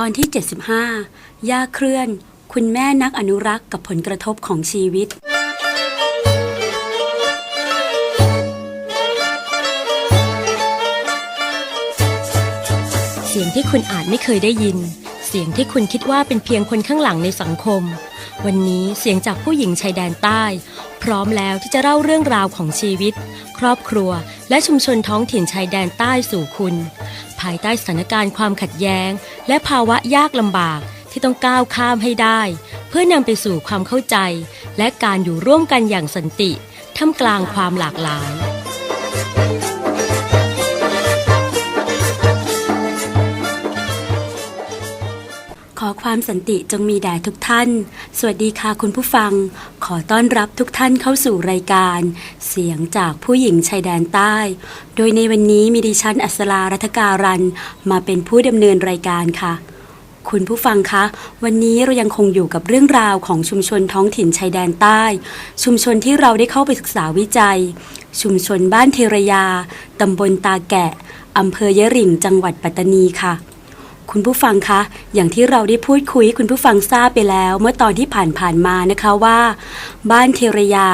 ตอนที่ 75 ย่าเคลื่อน คุณแม่นักอนุรักษ์กับผลกระทบของชีวิต เสียงที่คุณอาจไม่เคยได้ยิน เสียงที่คุณคิดว่าเป็นเพียงคนข้างหลังในสังคม วันนี้เสียงจากผู้หญิงชายแดนใต้ พร้อมแล้วที่จะเล่าเรื่องราวของชีวิต ครอบครัว และชุมชนท้องถิ่นชายแดนใต้สู่คุณายใต้สถานการณ์ความขัดแย้ง และภาวะยากลำบากที่ต้องก้าวข้ามให้ได้ เพื่อนำไปสู่ความเข้าใจ และการอยู่ร่วมกันอย่างสันติท่ามกลางความหลากหลาย อความสันติจงมีแด่ทุกท่าน สวัสดีค่ะคุณผู้ฟัง ขอต้อนรับทุกท่านเข้าสู่รายการ เสียงจากผู้หญิงชายแดนใต้ โดยในวันนี้มีดิฉันอัศรารัตการัน มาเป็นผู้ดำเนินรายการค่ะ คุณผู้ฟังคะ วันนี้เรายังคงอยู่กับเรื่องราวของชุมชนท้องถิ่นชายแดนใต้ ชุมชนที่เราได้เข้าไปศึกษาวิจัย ชุมชนบ้านเทรยาตำบลตาแกะอำเภอยะริ่งจังหวัดปัตตานีค่ะ คุณผู้ฟังคะ อย่างที่เราได้พูดคุยคุณผู้ฟังทราบไปแล้ว เมื่อตอนที่ผ่านๆมานะคะว่า บ้านเทรยา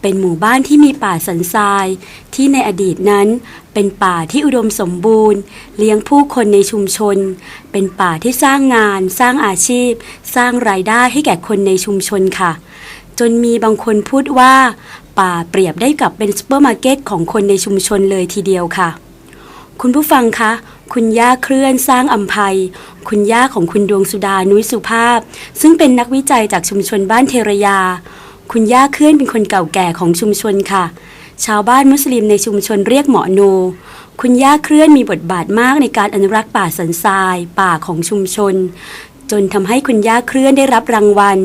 เป็นหมู่บ้านที่มีป่าสันทราย ที่ในอดีตนั้น เป็นป่าที่อุดมสมบูรณ์ เลี้ยงผู้คนในชุมชน เป็นป่าที่สร้างงาน สร้างอาชีพ สร้างรายได้ให้แก่คนในชุมชนค่ะ จนมีบางคนพูดว่า ป่าเปรียบได้กับเป็นซูเปอร์มาร์เก็ตของคนในชุมชนเลยทีเดียวค่ะ คุณผู้ฟังคะ คุณย่าเคลื่อนสร้างอัมภัย คุณย่าของคุณดวงสุดานุ้ยสุภาพ ซึ่งเป็นนักวิจัยจากชุมชนบ้านเทรยา คุณย่าเคลื่อนเป็นคนเก่าแก่ของชุมชนค่ะ ชาวบ้านมุสลิมในชุมชนเรียกหมอโน คุณย่าเคลื่อนมีบทบาทมากในการอนุรักษ์ป่าสันทราย ป่าของชุมชน จนทำให้คุณย่าเคลื่อนได้รับรางวัล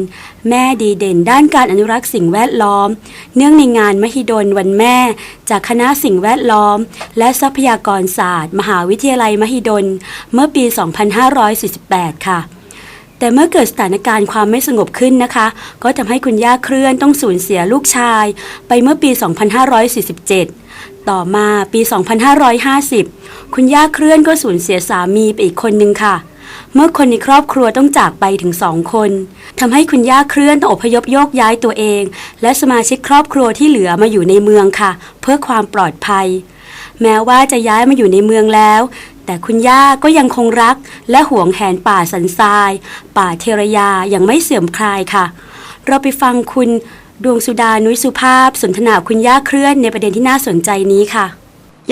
แม่ดีเด่นด้านการอนุรักษ์สิ่งแวดล้อม เนื่องในงานมหิดลวันแม่ จากคณะสิ่งแวดล้อม และทรัพยากรศาสตร์ มหาวิทยาลัยมหิดล เมื่อปี 2548 ค่ะแต่เมื่อเกิดสถานการณ์ความไม่สงบขึ้นนะคะ ก็ทำให้คุณย่าเคลื่อนต้องสูญเสียลูกชาย ไปเมื่อปี 2547 ต่อมาปี 2550 คุณย่าเคลื่อนก็สูญเสียสามีไปอีกคนนึงค่ะ เมื่อคนในครอบครัวต้องจากไปถึงสองคนทำให้คุณย่าเคลื่อนต้องอพยพโยกย้ายตัวเอง และสมาชิกครอบครัวที่เหลือมาอยู่ในเมืองค่ะ เพื่อความปลอดภัย แม้ว่าจะย้ายมาอยู่ในเมืองแล้ว แต่คุณย่าก็ยังคงรัก และหวงแหนป่าสันทราย ป่าเทรยาอย่างไม่เสื่อมคลายค่ะ เราไปฟังคุณดวงสุดานุยสุภาพ สนทนาคุณย่าเคลื่อนในประเด็นที่น่าสนใจนี้ค่ะ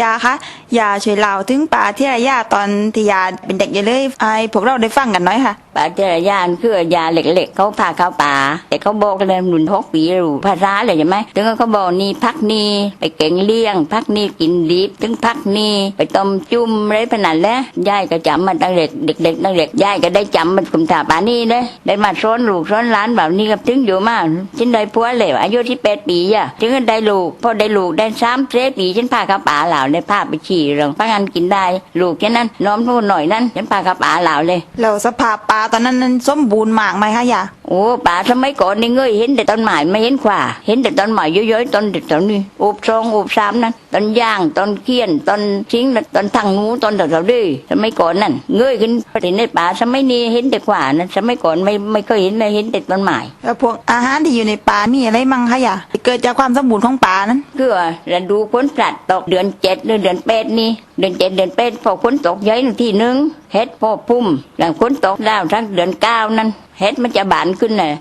ยาคะ ยาช่วยเล่าถึงป่าเที่ระยะตอนที่ยาเป็นเด็กอยู่เลยไอ้พวกเราได้ฟังกันหน่อยค่ะ ป่าเจรยาคือยาเหล็กๆเขาพาเข้าป่า แต่เขาบอกเลยหนุนทกปีรู้ภาษาเลยใช่ไหมถึงเขาบอกนี่พักนี่ไปเก่งเลี้ยง พักนี่กินดิบถึงพักนี่ไปต้มจุ่มอะไรพนันแล้วยายก็จำมาตั้งเด็กเด็กๆตั้งเด็กยายก็ได้จำมันกุมถาป่านี่เลยได้มาซ้อนลูกซ้อนล้านแบบนี้กับถึงอยู่มากฉันได้ผัวเลยอายุที่แปดปีอะถึงได้ลูกพอได้ลูกได้สามเจ็ดปีฉันพาเข้าป่าเหล่าได้พาไปฉี่เรื่องพักงานกินได้ ลูกแค่นั้นน้อมนู่นหน่อยนั้นฉันปลากระป๋าเหล่าเลย แล้วสภาพปลาตอนนั้นนั้นสมบูรณ์มากไหมคะยา โอ้ป่าสมัยก่อนนี่เงยเห็นแต่ต้นไม้ไม่เห็นขวาเห็นแต่ต้นไม้เยอะๆต้นเด็ดต้นนี้อุบซองอุบสามนั้นต้นย่างต้นเคียนต้นชิงต้นทางงูต้นเต่าๆดื้อสมัยก่อนนั่นเงยขึ้นไปในป่าสมัยนี้เห็นแต่ขวานั้นสมัยก่อนไม่ไม่เคยเห็นเลยเห็นแต่ต้นไม้แล้วพวกอาหารที่อยู่ในป่ามีอะไรมั่งคะยาเกิดจากความสมบูรณ์ของป่านั้นคือว่าฤดูฝนปลัดตกเดือนเจ็ดหรือเดือนแปดนี่ เดือนเจ็ดเดือนแปดพอฝนตกเยอะหนึ่งที่หนึ่งเฮ็ดพอพุ่มหลังฝนตกดาวทั้งเดือนเก้านั้นเฮ็ดมันจะบานขึ้นเลย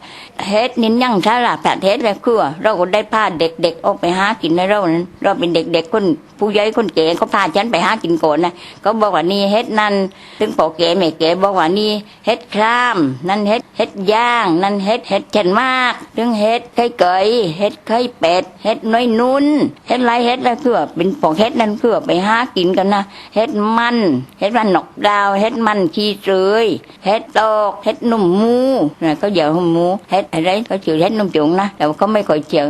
เฮ็ดนินยังถ้าหลับผัดเฮ็ดแล้วคือว่าเราก็ได้พาเด็กๆออกไปหากินในเรานั้นเราเป็นเด็กๆคนผู้ใหญ่คนแก่เขาพาฉันไปหากินก่อนนะเขาบอกว่านี่เฮ็ดนั่นถึงพอแก่แม่แก่บอกว่านี่เฮ็ดครามนั่นเฮ็ดเฮ็ดย่างนั่นเฮ็ดเฮ็ดเช่นมากถึงเฮ็ดไข่เกยเฮ็ดไข่เป็ดเฮ็ดน้อยนุ่นเฮ็ดไรเฮ็ดแล้วคือว่าเป็นพวกเฮ็ดนั่นคือว่าไปหากินกันนะเฮ็ดมันเฮ็ดมันหนกดาวเฮ็ดมันขี้เสยเฮ็ดตอกเฮ็ดนุ่มหมูนะเขาเหยาหมูเฮ็ดอะไรเขาชื่อเฮ็ดนุ่มจุงนะแต่ว่าเขาไม่ค่อยเชื่อ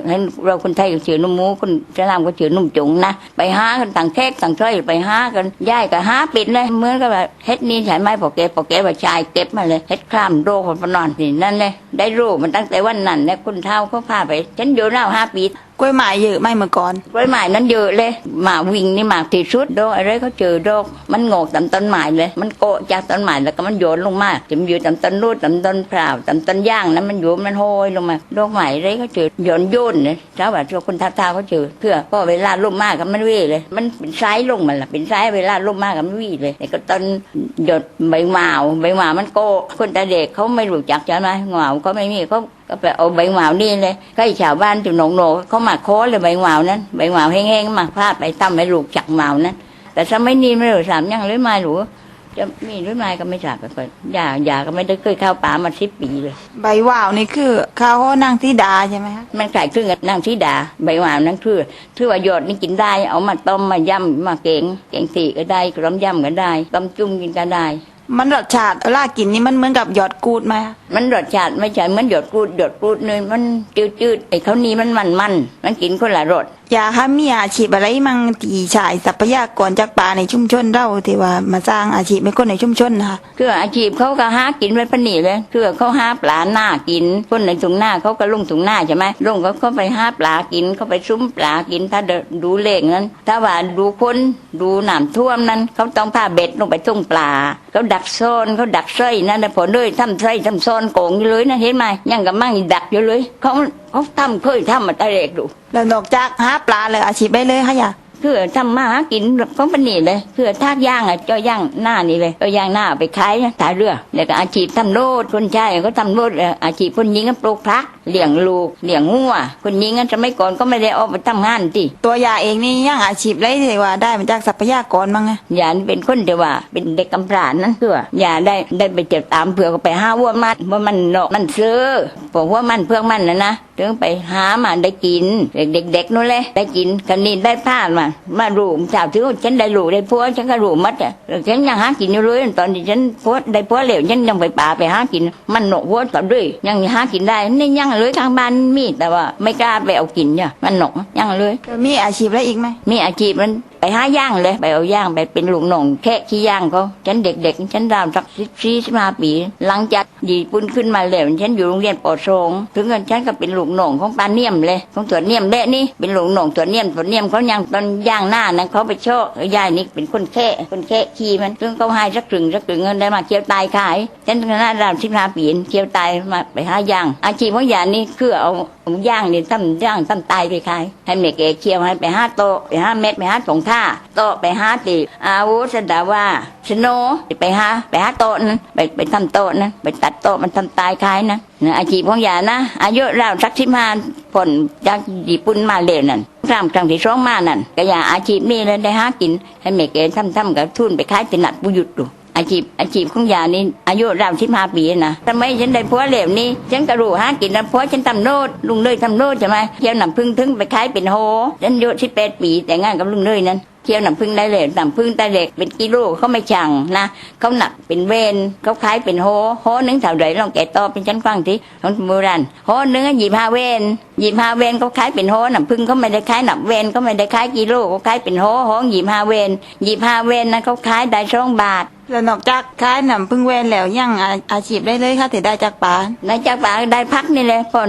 เราคนไทยก็ชื่อนุ่มหมูคนสลามก็ชื่อนุ่มจุงนะไปหากันต่างแขกต่างช่วยไปหากันย่ายก็หาปิดเลยเหมือนกับแบบเฮ็ดนี่ใช่ไหมพอแกพอแกว่าชายเก็บมาเลยเฮ็ดคลามโรคพนอนนี่นั่นเลยได้รู้มันตั้งแต่วันนั้นแล้วคุณเท่าเขาพาไปฉันอยู่เล่าห้าปีกล้วยไม้เยอะไหมเมื่อก่อน กล้วยไม้นั้นเยอะเลยหมาวิ่งนี่หมากที่สุดโดกอะไรเขาเจอโดกมันโงกตามต้นไม้เลย มันโกะจากต้นไม้แล้วก็มันโยนลงมาจะมันอยู่ตามต้นรูดตามต้นพร้าวตามต้นย่างนั้นมันโยนมันโหยลงมาโดกไม้อะไรเขาเจอโยนโยนเลยเจ้าว่าตัวคนท้าทาเขาเจอเพื่อพอเวลาลมมากก็มันวิ่งเลย มันเป็นซ้ายลงมันละเป็นซ้ายเวลาลมมากก็มันวิ่งเลยแต่ก็ต้นหยดใบหมาวใบหมามันโกะคนตาเด็กเขาไม่รู้จักใช่ไหมหมาวเขาไม่มีเขาก็ไปเอาใบหวาวนี่เลยก็ให้ชาวบ้านที่หนองโหนเขามาโค้เลยใบหวาวนั้นใบหวาวแห้งๆมาพาดไปตั้มให้ลูกจักหวาวนั้น แต่สมัยนี้ไม่รู้สามยังหรือไม่รู้จะมีหรือไม่ก็ไม่ทราบไปก่อนยาอยาก็ไม่ได้เคยเข้าป่ามาสิบปีเลย ใบว่าวนี่คือข้าวห้อนางที่ดาใช่ไหมคะมันขายครึ่งกับนางธิดา ใบหวาวนั้นคือถือว่าหยอดนี่กินได้ เอามาต้มมาย่ำมาเกงเกงตีก็ได้กระมย่ำก็ได้ต้มจุ่มกินก็ได้ มันรสชาติลากินนี่มันเหมือนกับหยอดกูดไหมมันรสชาติไม่ใช่เหมือนหยดกรูดหยดกรูดเลยมันจืดๆไอ้เขาวนี้มันมันมันมันกินคนละรส อยากให้มีอาชีพอะไรมั่งที่ฉายทรัพยากรจากป่าในชุมชนเราที่ว่ามาสร้างอาชีพให้คนในชุมชนนะคะคืออาชีพเขาก็หากินไว้ปานนีเลยคือเขาหาปลาหน้ากิน คนในถุงหน้าเขาก็ลงถุงหน้าใช่ไหมลงเขาก็ไปหาปลากินเขาไปซุ้มปลากิน ถ้าดูเลขนั้น ถ้าว่าดูคนดูหน้ำท่วมนั้น เขาต้องพาเบ็ดลงไปทุ่งปลาเขาดักโซนเขาดักไส้นั่นนะผลเลยทำไส้ทำโซนโกงอยู่เลยนะเห็นไหมยังกับมั่งดักอยู่เลยเขา เขาทำเคยทำมาแต่เด็กดูแล้วนอกจากหาปลาเลยอาชีพได้เลยค่ะยา คือทำมาหากินของปานนีเลยคือทากย่างอะเจ้าย่างหน้านี่เลยเจ้าย่างหน้าเอาไปขายนะถ่ายเรือแล้วก็อาชีพทำโลดคนชายก็ทำโลดเอ่ออาชีพคนหญิงก็ปลูกพักเลี้ยงลูกเลี้ยงงัวคนหญิงก็สมัยก่อนก็ไม่ได้ออกไปทำงานที่ตัวยาเองนี่ยังอาชีพไรที่ว่าได้มาจากทรัพยากรมั้งไงยานี่เป็นคนเดียวว่าเป็นเด็กกำพร้านั้นคือว่าอย่าได้ได้ไปเจ็บตามเผื่อก็ไปหาวัวมันว่ามันเนาะมันซื้อพวกว่ามันเพื่อมันนะนะถึงไปหามาได้กิน เด็กๆนู่นเลยได้กินกันนี่ได้ผ้ามามารู้ชาวถือว่าฉันได้รู้ได้พัวฉันก็รู้มัดอะฉันยังหากินอยู่เลยตอนที่ฉันพัวได้พัวเหลวฉันยังไปป่าไปหากิน มันหนกวัวต่อด้วยยังหากินได้นี่ยังเลยทางบ้านมีแต่ว่าไม่กล้าไปเอากินเนี่ยมันหนกยังเลยแล้วมีอาชีพอะไรอีกไหมมีอาชีพมัน ไปหาย่างเลยไปเอาย่างไปเป็นลูกน้องแค่ขี้ย่างเขาฉันเด็ก ๆ ฉันราวสักสิบสี่สิบห้าปี หลังจากญี่ปุ่นขึ้นมาแล้วฉันอยู่โรงเรียนปอชงถึงกันฉันก็เป็นลูกน้องของปาเนียมเลย ของตัวเนียมเละนี่เป็นลูกน้องตัวเนียมตัวเนียมเขายังตอนย่างหน้านั้นเขาไปโชว์ยายนี่เป็นคนแค่คนแค่ขี้มันถึงเขาให้สักกึ่งสักกึ่งเงินได้มาเคี่ยวตายขายฉันก็น่าราวสิบห้าปีเคี่ยวตายมาไปหาย่าง อาชีพของยายนี่คือเอาย่างนี่ทำย่างทำตายไปขายให้เมเกเคี่ยวให้ไปห้าโตไปห้าเม็ดไปห้าสงท่าโตไปหาตีอาวุธสดาว่าชโนไปหาไปหาโตนั้นไปไปทำโตนั้นไปตัดโตมันทำตายคายนะนะอาชีพของยานะ อายุเราสักสิบห้าผลจากญี่ปุ่นมาเลยนั่นครั้งครั้งที่สองมานั่นก็อย่าอาชีพนี้เลยได้หากิน ให้เมกเกทำทำกับทุนไปขายตินัดบุยุดดู อาชีพอาชีพของยานี่อายุราวสิบห้าปีนะทำไมฉันได้ผัวเหลวนี่ฉันก็รู้หากินแล้วผัวฉันทำโนดลุงเลยทำโนดใช่ไหมเที่ยวหนำพึ่งถึงไปขายเป็นโฮฉันอายุสิบแปดปีแต่งงานกับลุงเลยนั้นเที่ยวหนำพึ่งได้เลยหนำพึ่งได้เล็กเป็นกิโลเขาไม่ช่างนะเขาหนักเป็นเวนเขาขายเป็นโฮโฮนึงเท่าไหรลองแกะต่อเป็นชั้นฟังทีของโบราณโฮหนึงยี่ห้าเวนยี่ห้าเวนเขาขายเป็นโฮหนำพึ่งเขาไม่ได้ขายหนับเวนเขาไม่ได้ขายกิโลเขาขายเป็นโฮโฮยี่ห้าเวนยี่ห้าเวนนั้นเขาขายได้สองบาท แล้วนอกจากขายน้ำพึ่งเวนแล้วยังอาอาชีพได้เลยค่ะที่ได้จากป่า นายจากป่าได้พักนี่เลยพอ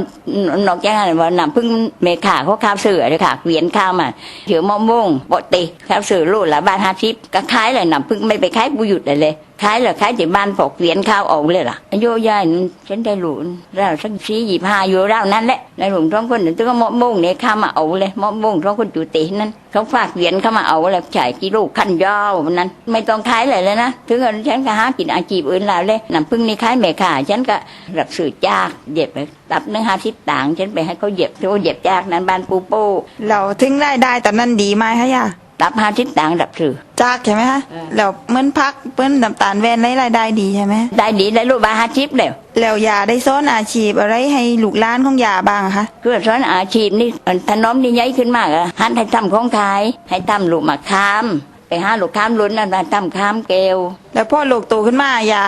นอกจากนั้นว่าน้ำพึ่งเมขาเขาข้าวเสือเลยค่ะเวียนข้าวมาเถือมะม่วงปกติข้าวเสือลูกละบาทห้าสิบก็ขายเลยน้ำพึ่งไม่ไปขายบุหยุดเลยขายเลยขายที่บ้านพกเวียนข้าวเอาเลยล่ะอายุยายนั่นฉันได้หลุนแล้วสักสี่ยี่ห้าอยู่แล้วนั่นแหละในหลุมท้องคนนึงตัวก็มะม่วงเนี่ยข้ามาเอาเลยมะม่วงท้องคนจุตินั่นเขาฝากเวียนเข้ามาเอาแล้วจ่ายกิโลขั้นยาวนั้น ไม่ต้องขายเลยเลยนะถึงกันฉันก็หากินอาชีพอื่นแล้วเลยน้ำพึ่งนี่ขายไม่ขาฉันก็รับสื่อจากเย็บไปตับหนึ่งห้าสิบต่าง ฉันไปให้เขาเย็บเขาเย็บจากนั้นบ้านปูป้เราถึงได้ได้ตอนนั้นดีไหมคะย่า ตับห้าสิบต่างค์รับสื่อ จากใช่ไหมคะเออ แล้วเหมือนพักเปิ้นน้ำตาลแวนได้รายได้ดีใช่ไหมได้ดีได้ลูกบาห้าสิบแล้วแล้วยาได้ซ้อนอาชีพอะไรให้ลูกหล้านของยาบ้างอะคะเพื่อสอนอาชีพนี่ถนอมนี่ใหญ่ขึ้นมากอะหันให้ทำของขาย ให้ทำลูกมะขาม ไปหาลูกขามลุ้นนั่นนะทำขามเกลว แล้วพ่อลูกโตขึ้นมายา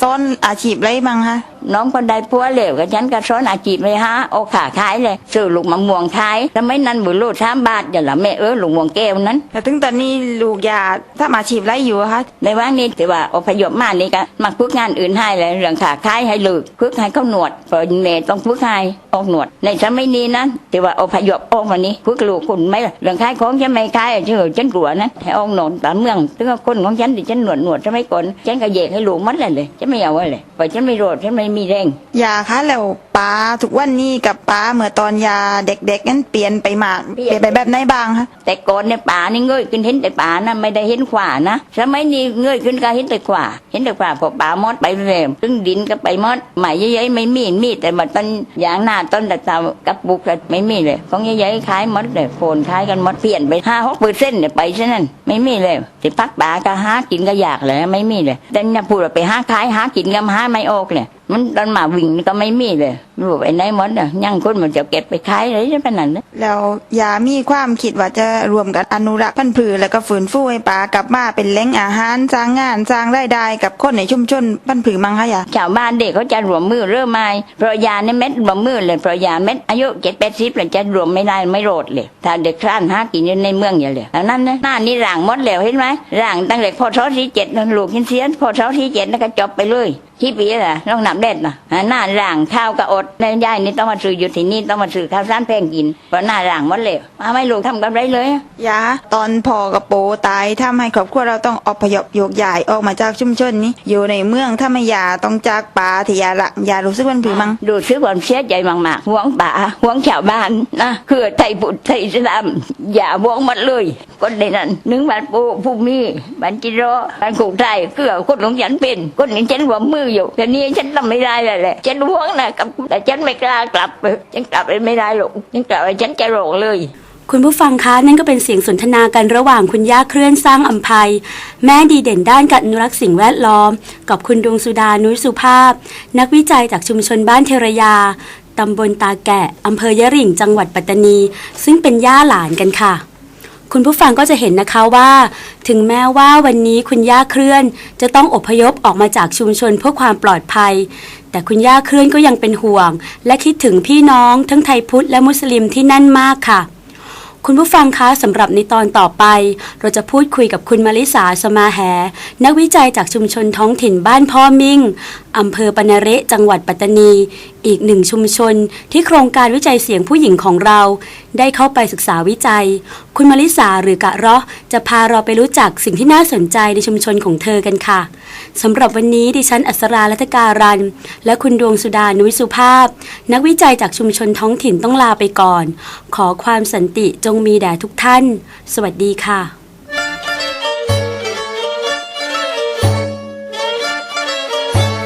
ซ้อนอาชีพอะไรบ้างคะน้องคนใดพัวเหลวกับฉันก็สอนอาชีพเลยฮะโอาขาขายเลยซื้อลูกมะม่วงขายทำไมนั้นบุรุษสามบาทอย่าละแม่เออลูกม่วงแก้วนั้นแต่ถึงตอนนี้ลูกยาถ้ามาชีพไรอยู่อะคะในว่างนี้ถือว่าอพยพมานี่ก็มาฝึกงานอื่นให้เลยเรื่องขาขายให้เลิกฝึกให้เขาหนวดเพอเมย์ต้องฝึกให้ออกหนวด ในสมัยนี้นะถือว่าอพยพออกมานี้ฝึกลูกคุณไหม่ล่ะเรื่องขายของฉันไม่ขายเชื่อฉันกลัวนะให้ออกหนวดตามเมืองถึงว่าคนของฉันที่ฉันหนวดหนวดสมัยก่อนฉันก็แยกให้ลูกมัดเลยเลยฉันไม่เอาไว้เลยเพราะฉันไม่โรดฉันไม่มีแรงยาคะแล้วป้าทุกวันนี้กับป้าเมื่อตอนยาเด็กๆนั้นเปลี่ยนไปมากเปลี่ยนไปแบบไหนบ้างคะแต่ก่อนในป่านี่เงยขึ้นเห็นแต่ป่านะไม่ได้เห็นขวานะสมัยนี้เงยขึ้นก็เห็นแต่ขวาเห็นแต่ขวาพอป่ามอดไปเร็วตึงดินก็ไปมอดใหม่เย้ยๆไม่มีมีแต่มาต้นยางหน้าต้นแต่เตากับบุกก็ไม่มีเลยของเย้ยๆขายหมดเลยโฟนขายกันหมดเปลี่ยนไปห้าหกเปอร์เซ็นต์เนี่ยไปซะนั่นไม่มีเลยที่พักป่าก็หากินก็อยากเลยไม่มีเลยแต่เนี่ยพูดว่าไปหาขายหากินก็หาไม่ออกเลย มันตอนมาวิ่งนี่ก็ไม่มีเลยรู้ไปไหนหมดอะยังคนมันจะเก็บไปขายเลยจะเป็นนั่นนะแล้วยามีความคิดว่าจะรวมกันอนุรักษ์พันธุ์พืชแล้วก็ฝืนฟูให้ปลากลับมาเป็นแหล่งอาหารสร้างงานสร้างรายได้กับคนในชุมชนพันธุ์พืชมั้งคะยาชาวบ้านเด็กเขาจะรวมมือเริ่มไม่เพราะยาในเม็ดรวมมือเลยเพราะยาเม็ดอายุเจ็ดแปดสิบเลยจะรวมไม่ได้ไม่โรดเลยถ้าเด็กคลานหากินอยู่ในเมืองอย่าเลยอันนั้นนะหน้านี่ร่างหมดแล้วเห็นไหมร่างตั้งแต่พอเช้าที่เจ็ดนั่นลูกหินเสียนพอเช้าที่เจ็ดนั่นก็จบไปเลยที่ปีน่ะต้องนับเด็ดนะหน้าร่างข้าวก็อดในยายนี่ต้องมาซื้ออยู่ที่นี่ต้องมาซื้อข้าวสารแพงกินเพราะหน้าร่างหมดแล้วมาไม่ลูกทำกันไรเลยยาตอนพ่อกับโปตายทำให้ครอบครัวเราต้องอพยพโยกย้ายออกมาจากชุมชนนี้ อยู่ในเมืองถ้าไม่ยาต้องจากป่าที่ยาละยารู้สึกมันผือมั้งดูซื้อความเสียใจมากๆห่วงป่าห่วงชาวบ้านนะคือไทยพุทธไทยอิสลามอย่าห่วงหมดเลยคนในนั้นหนึ่งบ้านปูผู้มีบ้านจิโร่บ้านกูไทยคือคนของฉันเป็นคนนี้ฉันหวมมืออยู่แต่นี่ฉันทำไม่ได้เลยแหละฉันห่วงนะกับแต่ฉันไม่กล้ากลับฉันกลับไปไม่ได้หรอกฉันกลับไปฉันจะโรคเลยคุณผู้ฟังคะนั่นก็เป็นเสียงสนทนากันระหว่างคุณย่าเคลื่อนสร้างอัมภัย แม่ดีเด่นด้านการอนุรักษ์สิ่งแวดล้อม กับคุณดวงสุดานุสุภาพ นักวิจัยจากชุมชนบ้านเทรยาตำบลตาแกะอำเภอยะริ่งจังหวัดปัตตานี ซึ่งเป็นย่าหลานกันค่ะ คุณผู้ฟังก็จะเห็นนะคะว่า ถึงแม้ว่าวันนี้คุณย่าเคลื่อน จะต้องอพยพออกมาจากชุมชนเพื่อความปลอดภัย แต่คุณย่าเคลื่อนก็ยังเป็นห่วง และคิดถึงพี่น้องทั้งไทยพุทธและมุสลิมที่นั่นมากค่ะ คุณผู้ฟังคะสำหรับในตอนต่อไป เราจะพูดคุยกับคุณมาริสาสมาแห นักวิจัยจากชุมชนท้องถิ่นบ้านพ่อมิ่งอำเภอปนเระจังหวัดปัตตานี อีกหนึ่งชุมชนที่โครงการวิจัยเสียงผู้หญิงของเรา ได้เข้าไปศึกษาวิจัย คุณมาริสาหรือกะเราะจะพาเราไปรู้จักสิ่งที่น่าสนใจในชุมชนของเธอกันค่ะสำหรับวันนี้ดิฉันอัสราลัตการัน และคุณดวงสุดานุยสุภาพ นักวิจัยจากชุมชนท้องถิ่นต้องลาไปก่อน ขอความสันติจงมีแด่ทุกท่าน สวัสดีค่ะ